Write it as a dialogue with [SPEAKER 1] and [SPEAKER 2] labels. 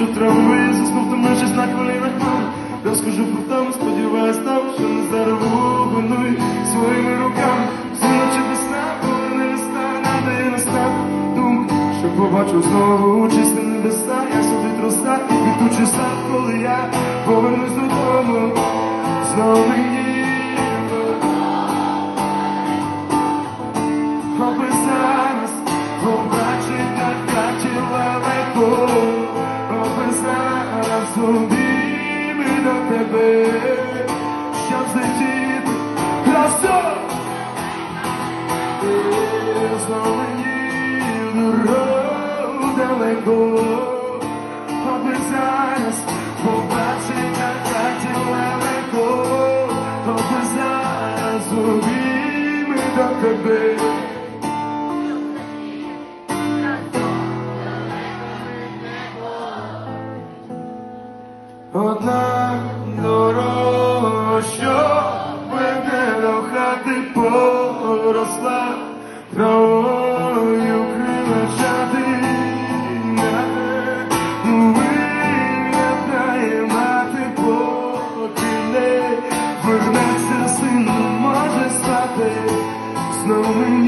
[SPEAKER 1] Хочу трави, заснув на колінах Розкажу про там, сподіваюсь там, що не зарву винуй своїми руками Всі ночі без сна, поверни листа, надає настав. Думки, що побачу знову чисті небеса. Я собі троста і квітучий сад, коли я повернусь додому. Знову мені Аби зараз зараз обійми до тебе Щоб злетіти. Красо Знову мені дорогу далеко Аби зараз побачить так хотіла легко. Аби зараз обійми до тебе Одна дорога, що мене до хати поросла, травою крилачати виглядає мати, поки не вернеться син може стати знову.